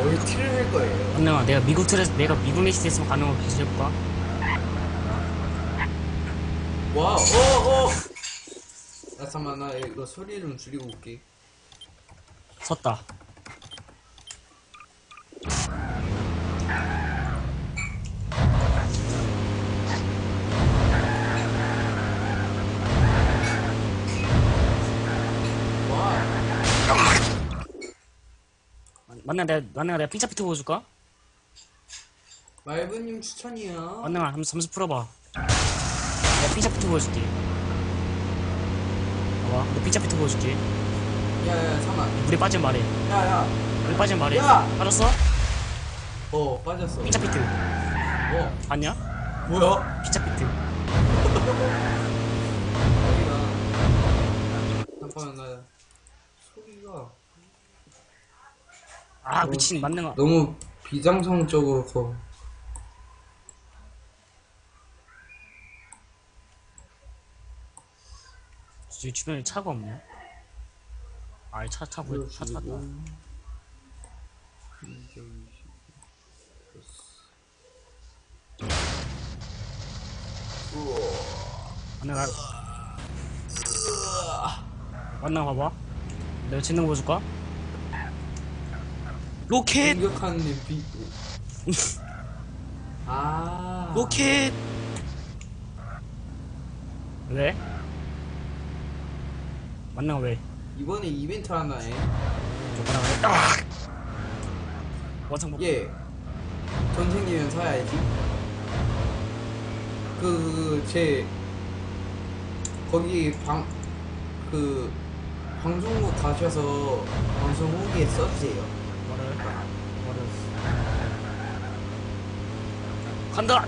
거의 티를 할 거예요. 언능아 내가 미국 트레스 내가 미국 레이스 했으면 가는 거 해볼까? 와, 어, 어! 야, 잠깐만, 나 이거 소리 좀 줄이고 올게. 섰다 와, 만능아 내가 만능아 내가 핑차피트 보여줄까? 말부님 추천이야. 만능아 한번 잠수 풀어봐 내가 핑차피트 보여줄게 봐봐 너 핑차피트 보여줄게 야, 야, 잠깐만. 물에 빠지면 말해 야, 야. 물에 빠지면 말해 야! 알았어? 어, 빠졌어. 핑차피트 어, 봤냐? 뭐야? 핑차피트. 잠깐만, 나. 소리가. 아 미친 만능아 너무 비장성적으로 커. 주- 주변에 차가 없네. 아이 차 타고 차 탔다. 만능아 만능아 봐봐. 내가 재능 보여줄까? 로켓 공격하는 비. 아. 로켓 왜? 만능아 왜? 이번에 이벤트 하나 해. 뭐라 그래? 아! 원상 복 예. 전생기면 사야지. 그, 제, 거기 방, 그, 방송국 가셔서 방송 후기에 써주세요. 간다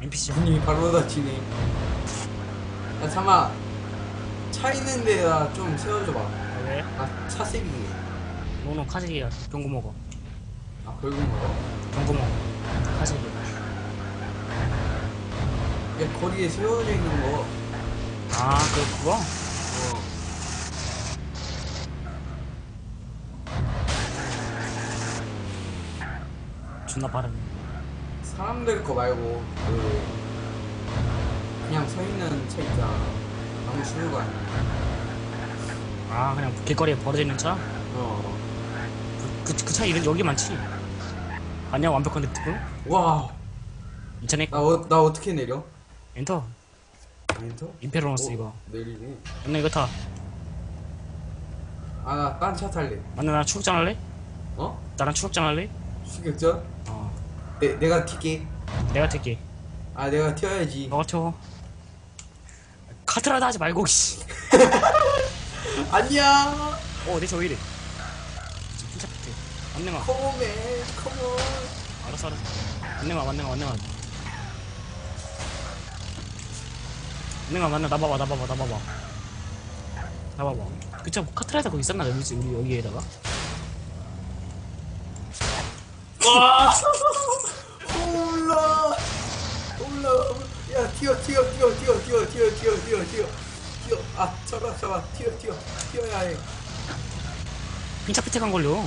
NPC 문이 바로 닫히네. 야, 잠깐만. 차 있는 데다 좀 세워줘봐. 왜? 아, 차 세비게. 너는 카지기야 병고 먹어 아, 결국 먹어. 병고 먹어 카지기 야, 거리에 세워져 있는 거. 아 그, 그거? 어. 존나 빠르네 사람들 거 말고, 그, 그냥 서 있는 차 있잖아. 아무 쉬는 거 아니야. 아 그냥 길거리에 버려져 있는 차? 어. 그그차 이런 여기 많지 아니야 완벽한 립트군 와, 인터넷 나, 어, 나 어떻게 내려? 엔터 엔터? 임페로노스 어, 이거 내리네. 맞나 이거 타 아, 나 딴 차 탈래. 맞나 나 추격장 할래? 어? 나랑 추격장 할래? 추격전? 어 내, 내가 튀게. 내가 탈게 아, 내가 튀어야지. 너가 튀어 카트라도 하지 말고 씨. 안녕! 어, 내저왜 이래? 핀차 피트. 만능아. 컴온맨, 컴온. 알았어, 알았어. 만능아, 만능아, 만능아. 만능아, 만능아, 나 봐봐, 나 봐봐, 나 봐봐. 나 봐봐. 그쵸, 카트라이더 거기 있었나? 집- 우리 여기에다가? 와! 올라! 올라! 야, 튀어, 튀어, 튀어, 튀어, 튀어, 튀어, 튀어, 튀어, 튀어. 튀어. 아, 잡아, 잡아. 튀어, 튀어. 튀어야 해. 간 걸려.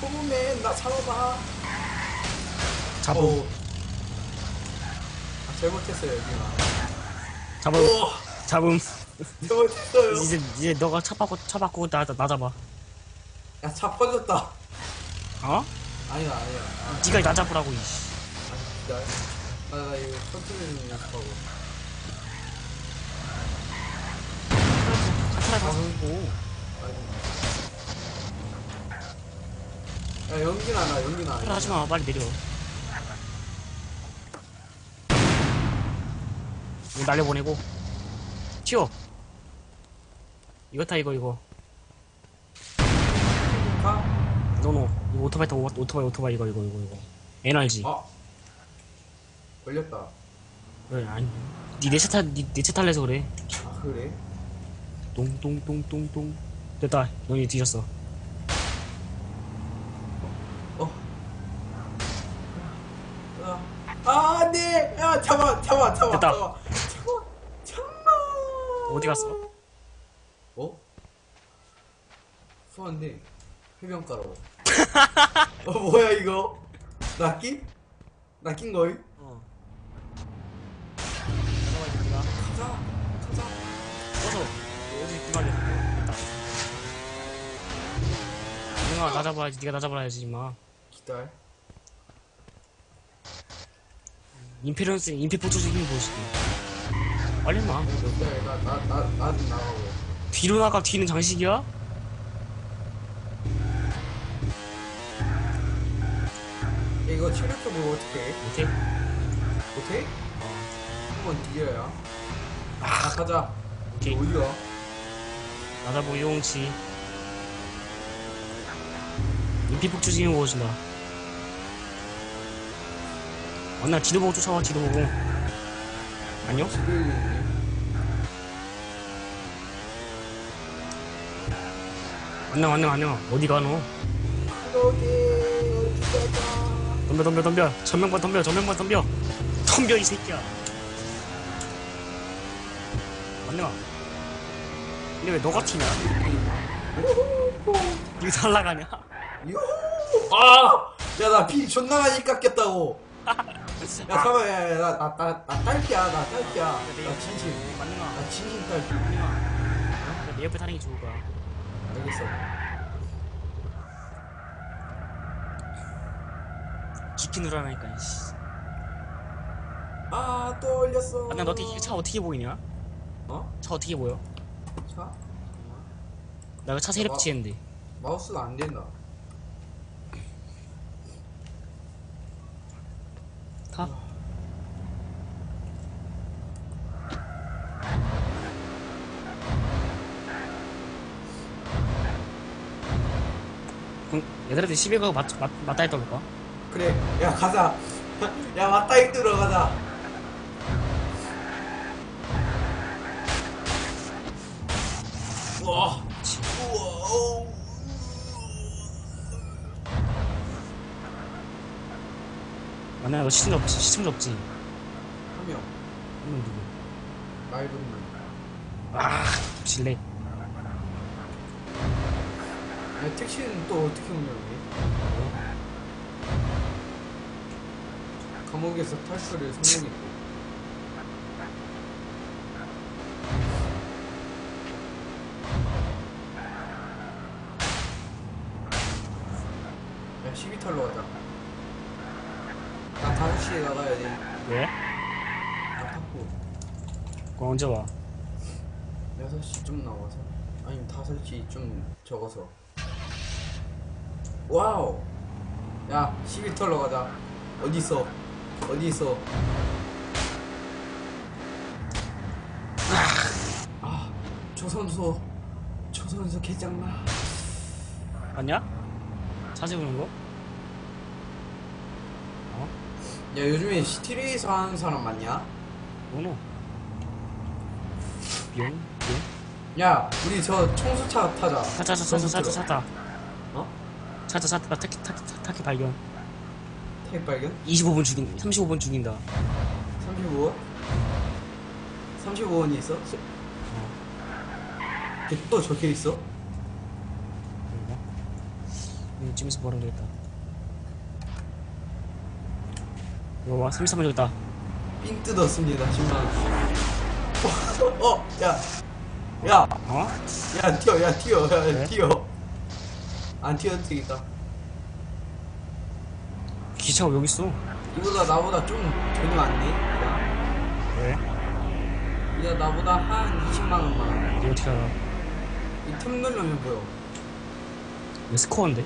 컴온맨, 나 잡아봐. 잡음. 어. 아, 잘못했어요, 여기가. 잡음. 오! 잡음. 잘못했어요. 이제, 이제 너가 차 바꾸, 차 바꾸고 나, 나, 나 잡아. 야, 차 퍼졌다. 어? 아니야, 아니야. 아, 니가 나 잡으라고, 이씨. 나, 나 이거 컨트롤 좀 연습하고. 가고. 야, 연기 나 나, 연기 나. 그래, 하지 마. 빨리 내려. 이거 날려보내고. 튀어. 이거 타, 이거, 이거. 가? 노노. 이거 오토바이 타, 오- 오토바이, 오토바이, 이거, 이거, 이거, 이거. NRG. 아. 걸렸다. 그래, 아니. 니내차 타, 니, 내차 탈래서 그래. 아, 그래? 똥똥똥똥똥. 됐다. 너희 뒤졌어. 어. 아, 아, 네! 야, 잡아, 잡아, 잡아. 됐다. 잡아. 잡아. 어디 갔어? 어? 수한데. 해변가로. 어, 뭐야, 이거? 낚임? 낚인 거이? 어. 잠깐만 네가 가자, 가자. 꺼서 여기 기말려. 됐다. 내가 나 잡아야지. 네가 나 잡아야지 임마. 기다려. 임페런스 임페 포토스 힘 보여줄게. 빨리 마. 기다려, 나, 나, 나, 나좀 나가고. 뒤로 나가 뒤는 장식이야? 이거 체력적으로 어떻게 해? 못해? 못해? 어. 한번 뒤져야. 아, 가자. 오케이. 어디야? 나 잡고 용치. 임페 포토스 힘 보여준다. 만나 뒤도 보고 쫓아와 뒤도 보고. 안녕? 안녕 안녕 안녕. 어디 가노? 가자. 덤벼 덤벼 덤벼 전면만 덤벼 전면만 덤벼 덤벼 이 새끼야 안내가 근데 왜 너가 튀냐 이거 날라가냐 요! 아! 야, 나피 존나 많이 깎였다고. 야, 잠깐만, 야, 야, 나, 나, 나, 나 딸피야. 나 진심. 안내가 나 진심. 안내가 내 옆에 타는 게 좋을 거야 알겠어. 깊이 누르라니까 이씨 아, 또 올렸어. 안내 너 어떻게 차 어떻게 보이냐 어? 차 어떻게 보여 차? 나 이거 차 세력 치는데 마우스가 안 된다. 타 그럼 얘들한테 시비 가고 맞, 맞, 맞다 했다 볼까? 그래, 야, 가자. 야, 맞다, 이 들어 가자. 우와. 우와. 만약에 너 시청자 없지? 시청자 없지? 한 명, 한명 누구? 맑은 물. 아, 실례. 야, 택시는 또 어떻게 운영해? 감옥에서 탈출을 성공했고. 야, 12탈로 가자. 나 5시에 나가야 돼. 왜? 나 탔고. 그거 언제 와? 6시쯤 나와서. 아니면 5시 좀 적어서. 와우! 야, 12털러 가자. 어디 있 어? 어디 있어? 아, 저 선수. 저 선수 개짱나. 맞냐? 자세 보는 거? 어? 야, 요즘에 시티레이서 하는 사람 많냐? 뭐노? 뿅? 뿅? 야, 우리 저 청소차 타자. 찾아, 찾아, 찾아, 찾아, 찾아. 어? 찾아, 찾아. 나 타키, 타키, 타- 타키 발견. 택 발견? 25분 죽인, 35분 죽인다. 35원? 35원이 있어? 걔또 적혀 있어? 그런가? 이쯤에서 보면 되겠다. 이거 봐, 33분 죽였다. 삥 뜯었습니다, 10만 원. 어, 야, 야, 어? 야, 튀어, 야, 튀어, 야, 왜? 튀어. 안 튀어도 되겠다. 기차가 여기 있어. 이보다 나보다 좀 돈이 많네. 야, 왜? 야, 나보다 한 20만 원만. 이거 어떻게 알아? 이 틈 누르면 보여. 이거 스코어인데?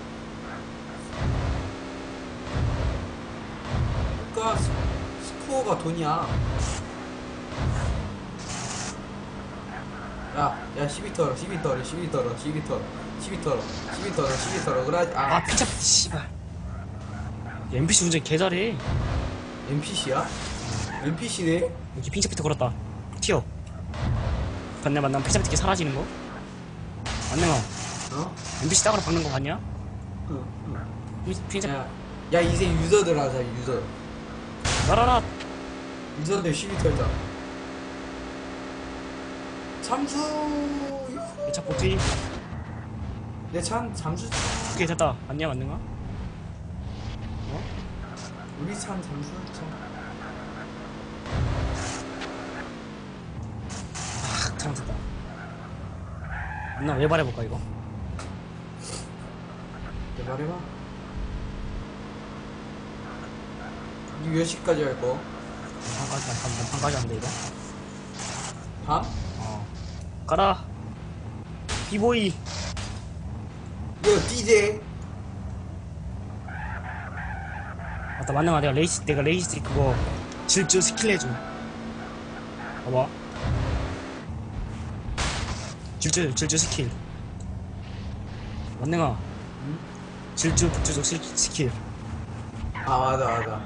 그니까 스- 스코어가 돈이야. 야, 야, 12터러, 12터러, 12터러, 12터러, 12터러, 12터러, 12터러, 그래, 아, 아, 피자, 씨발. 야, NPC 운전 개 잘해. NPC야? NPC네? 여기 핑크피터 걸었다. 튀어. 봤냐, 만나 피자피트 사라지는 거? 안내가 어? NPC 따로 박는 거 봤냐? 응, 응. 피자, 야, 야, 이제 유저들 하자, 유저. 날아라! 유저들 12터자. 잠수! 내차 복지. 내찬 잠수. 오케이. 됐다 안녕 안녕아 우리 참 잠수했죠. 아 잘못했다 안녕 왜 말해볼까 이거. 니몇 시까지 할 거? 반까지 반, 반까지 안 돼 이거 밤? 어 가라 비보이 이거 DJ. 맞네 맞 내가 레이시 내가 레이시 그거 질주 스킬 해줘 봐봐 질주 질주 스킬 맞네가 응? 질주 북주족 스- 스킬 아 맞아 맞아.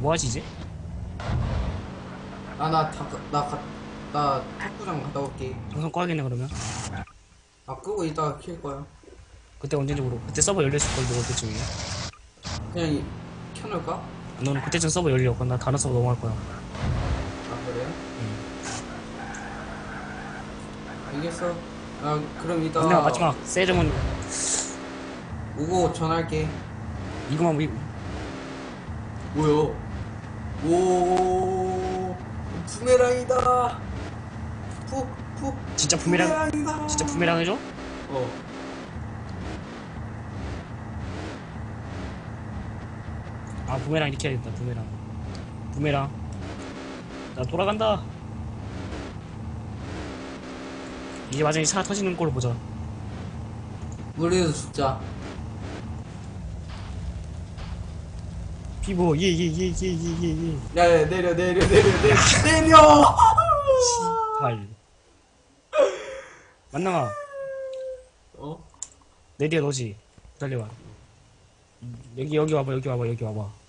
뭐하지 이제? 아나다나나 탁구장 갔다 올게. 방송 꺼야겠네 그러면 아 끄고 이따가 킬 거야. 그때 언제인지 모르고 그때 서버 열렸을 걸 모를 때쯤이야 그냥 이- 켜놓을까? 너는 그때쯤 서버 그럼 나 다른 서버 넘어갈 거야 아 그래? 알겠어. 아 그럼 이따 언니가 마지막 세레모니 오고 전화할게. 이거만 뭐 뭐야? 오 부메랑이다. 푸푸 진짜 부메랑 부메랑이다. 진짜 부메랑 해줘? 어. 아 부메랑 이렇게 해야겠다 부메랑. 부메랑. 나 돌아간다. 이제 마지막에 차 터지는 꼴 보자. 우리도 죽자. 피보 예예예예예예예. 야야 내려 내려 내려 내려 내려. 발. 만나가 어? 내 뒤에 너지. 기다려봐. 여기 여기 와봐 여기 와봐 여기 와봐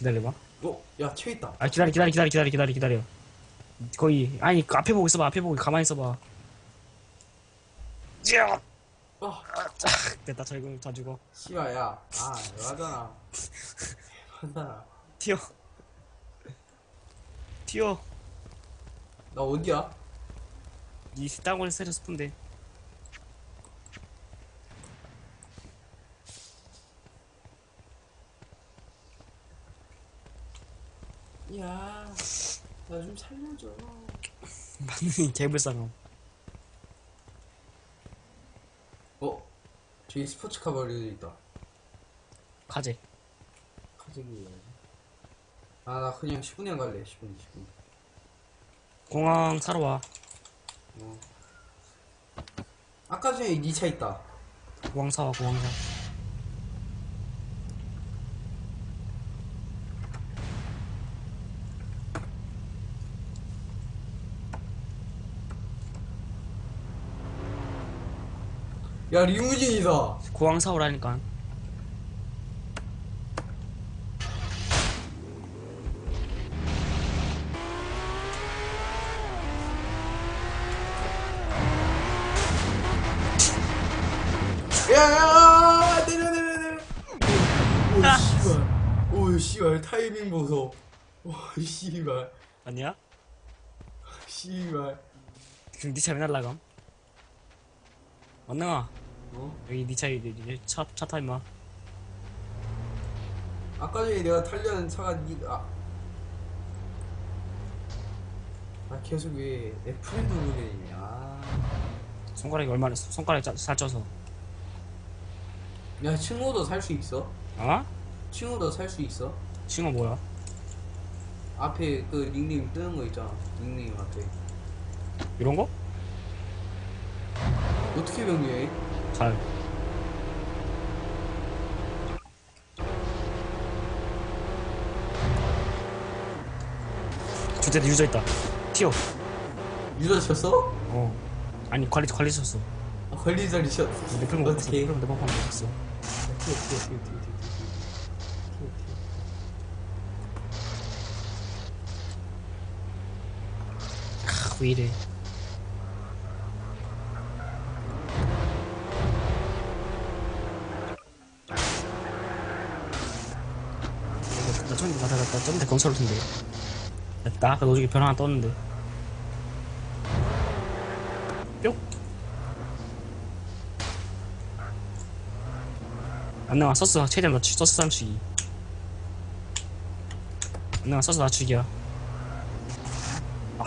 기다려봐 어? 야채 있다. 아 기다려 기다려 기다려 기다려 기다려 기다려 거의 아니 그 앞에 보고 있어봐 앞에 보고 가만히 있어봐 찌야 아 됐다 저 이거 다 죽어 씨발 야. 아 맞잖아. 맞잖아. 튀어 튀어 나 어디야? 이 땅을 세려 스푼데 야. 나 좀 살려줘. 맞는 개불쌍함 어? 저기 스포츠카 버리도 있다. 가재 가지기. 아, 나 그냥 10분에 갈래, 10분, 10분. 공항 사러 와 어. 아까 전에 니 차 있다. 공항 사와 공항 사 야, 리무진이다. 공항 사오라니까 야, 야, 내려, 내려, 내려. 오, 씨발. 오, 씨발. 타이밍 보소. 오, 씨발. 아니야? 씨발. 그럼 니차 맨날 나감 만나가 어? 여기 니차 차, 차 타 임마 아까 전에 내가 타려는 차가 니가. 아, 계속 왜 F랜드 누르냐. 아. 손가락이 얼마나 손가락이 짜, 살쪄서 야, 층호도 살 수 있어? 어? 층호도 살 수 있어? 싱어 뭐야? 앞에 그 닉네임 뜨는 거 있잖아. 닉네임 앞에. 이런 거? 어떻게 변경해? 잘 주택 유저 있다 튀어 유저 쳤어? 어 아니 관리 관리 쳤어 아, 관리자리 쳤어. 내풀 먹었어 어떻게? 먹었어 튀어, 튀어, 튀어, 튀어, 튀어, 튀어. 튀어, 튀어. 아, 왜 이래 됐다 좀더 경찰로 텐데. 됐다 아까 노지기 별 하나 떴는데. 뿅. 안나와. 서스 최대한 낮추기. 서스 낮추기. 안나와. 서스 낮추기야. 아.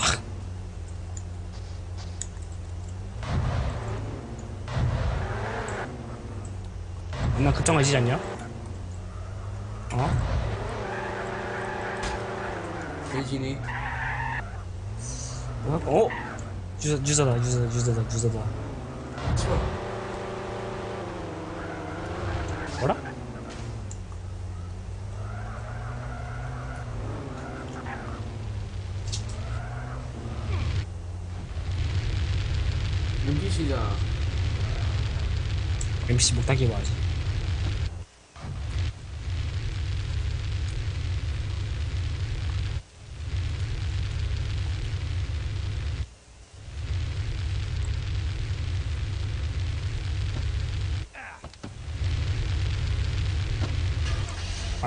안나 급정해지지 않냐? 어? 돼지네. 어? 어? 유저, 유저다 유저다 유저다 유저다 치워. 뭐라? 윤기시잖아. MC 못하게 봐야지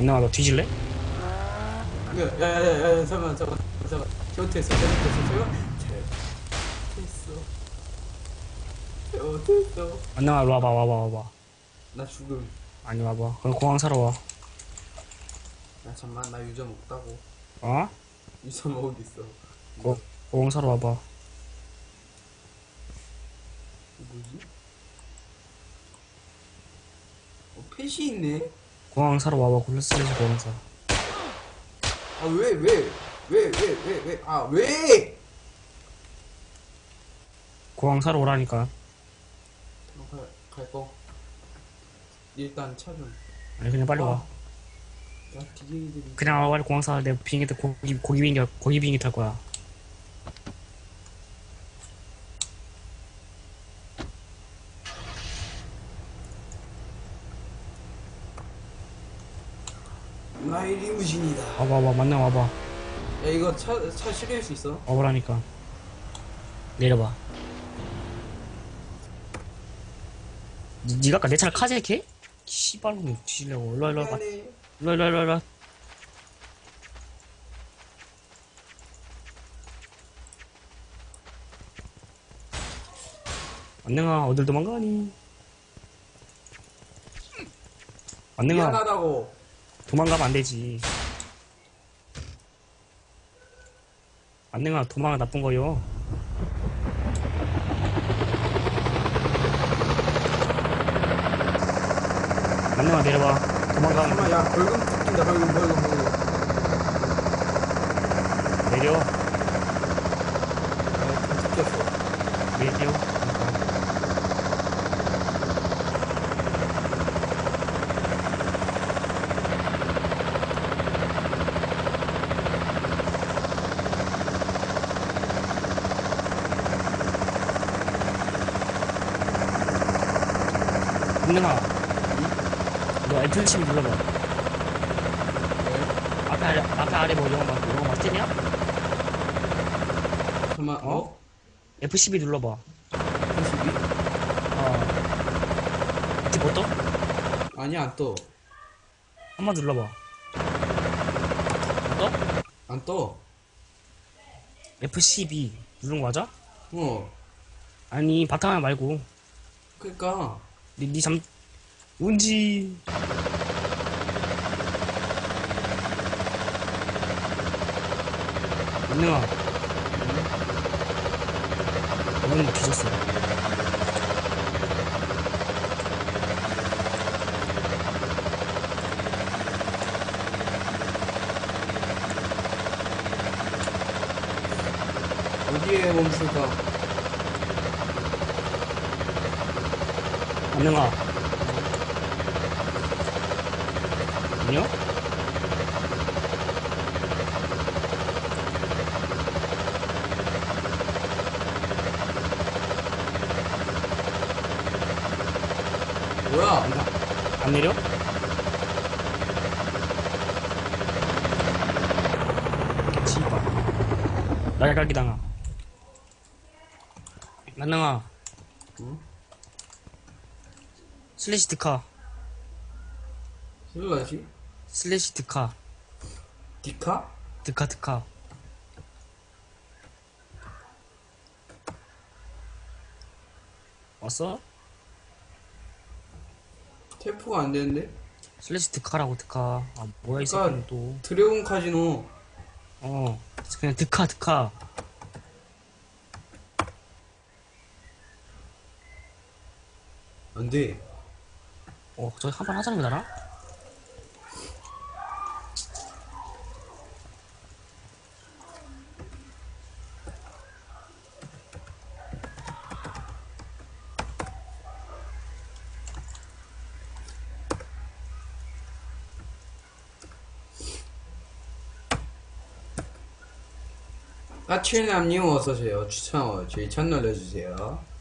나와 너 뒤질래? 야야야야 잠깐 잠깐 잠깐 잘못했어 잘못했어 제가 잘못했어 잘못했어 안 나와 일로 와봐 와봐 와봐. 나 죽음. 아니 와봐. 그럼 공항 사러 와. 야 잠만 나 유저 먹다고. 어? 유저 먹을 있어. 고, 공항 사러 와봐. 뭐지? 어 펫이 있네 공항 사러 와봐. 굴레스레스 공항 사 아왜 왜 왜 왜 왜 왜? 아 왜? 공항 사러 오라니까. 갈거? 일단 차 좀. 아니 그냥 빨리 와. 야 DJ들이 그냥 와. 빨리 공항 사. 내가 비행기 탈 고기 고기 비행기 고기 비행기 탈 거야 나의 리 무진이다. 와봐 와봐 만나 와봐. 야 이거 차 차 실을 수 있어? 와보라니까. 내려봐. 니, 니가 아까 내 차를 카제이케? 씨발놈 뒤질려고. 일로와 일로와 일로와. 미안해. 일로와 일로와 일로와 안녕아 어딜 도망가니? 안녕아 미안하다고 도망가면 안 되지. 안녕아 도망가 나쁜 거요. 안녕아 내려봐 도망가면 잠깐만 야 벌금 뜯긴다 벌금 벌금 벌금. 내려 야 뜯겼어 내려 안녕아 너 F12 눌러봐 왜? 앞에 아래 앞에 아래 뭐 영어 막 영어 막 뜨냐? 잠깐만 어? 어? F12 눌러봐 92? 어뒤뭐 떠? 아니 안 떠 한 번 눌러봐 떠? 안 떠 F12 누른 거 맞아? 어 아니 바탕화면 말고 그니까 니, 니 잠, 운지. 안녕아. 너는 뒤졌어. 어디에 멈출까 안녕아. 안녕? 뭐야 안 내려? 씨발. 날갈기 당하. 안녕아. 응? 슬래시 드카. 슬라시? 슬래시 드카. 디카? 드카 드카. 왔어? 텔포가 안 되는데? 슬래시 드카라고 드카 아 뭐야 이. 새끼는 드래곤 카지노. 또어 그냥 드카 드카 안 돼. 어 저기 한판 하자는 거잖아 까칠남님 어서오세요. 추천, 저희 채널 눌러주세요.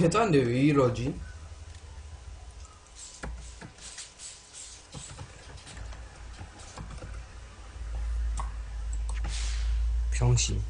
대단한데 왜 이러지? 병신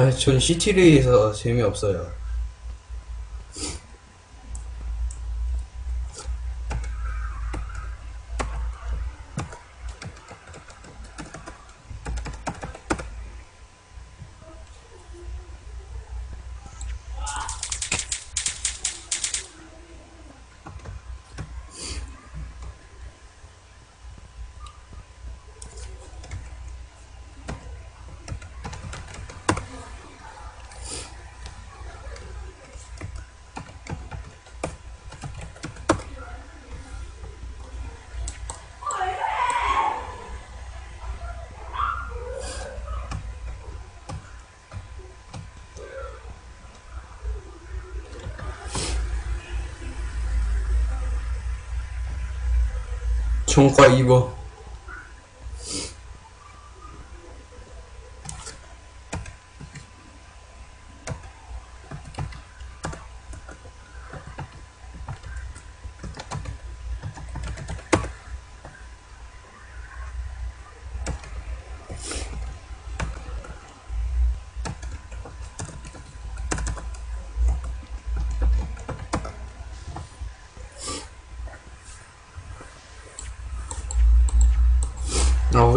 아, 전 시티레이에서 재미없어요. 총과 입어.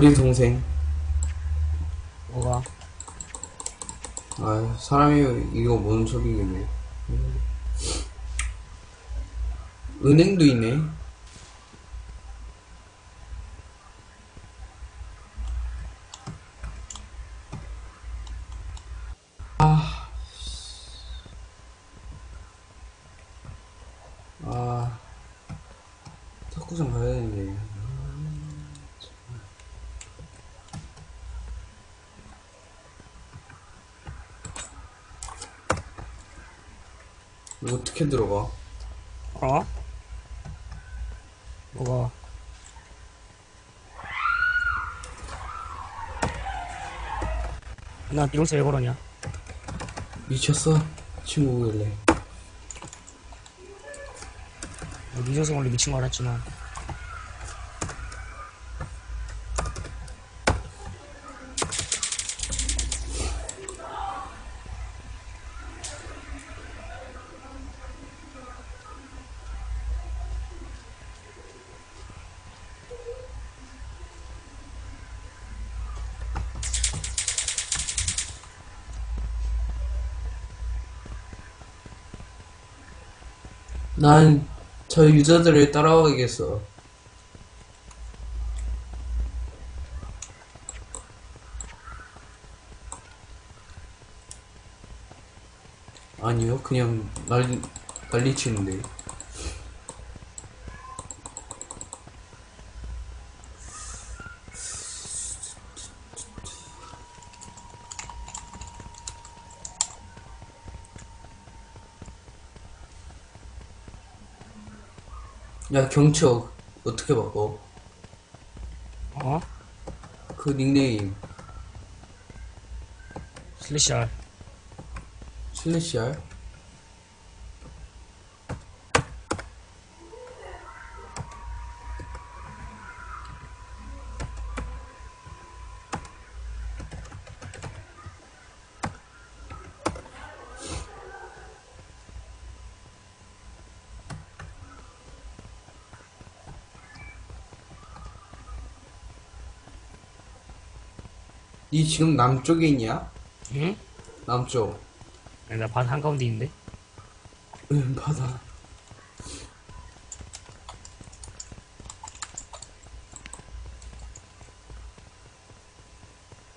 아 우리 동생. 뭐가? 아 사람이 이거 뭔 소리겠네 은행도 있네 아, 아, 탁구장 가야 되는데. 이거 어떻게 들어가? 어? 뭐가? 나 비용세 왜 그러냐? 미쳤어? 친구길래. 미정성 원래 미친 거 알았지만 난 저 유저들을 따라가겠어. 아니요, 그냥 난리, 난리 치는데. 야, 경척, 어떻게 바꿔? 어? 그 닉네임, 슬래시 R 슬래시 R? 니 지금 남쪽에 있냐? 응? 남쪽. 아니, 나반 한가운데 있는데 응, 바다.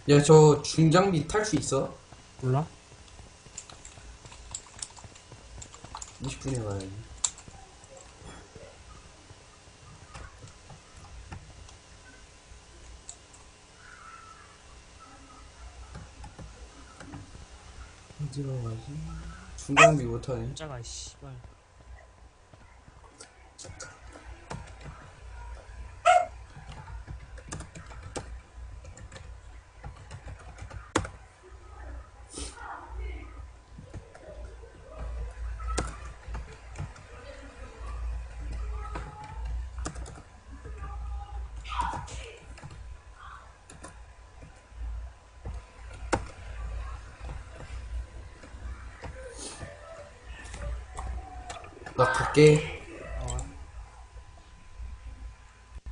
야, 저 중장비 탈 수 있어? 몰라? 20분에 가야지. 어디로 가지? 중장비 못하네. 깜짝아 씨발 나 갈게.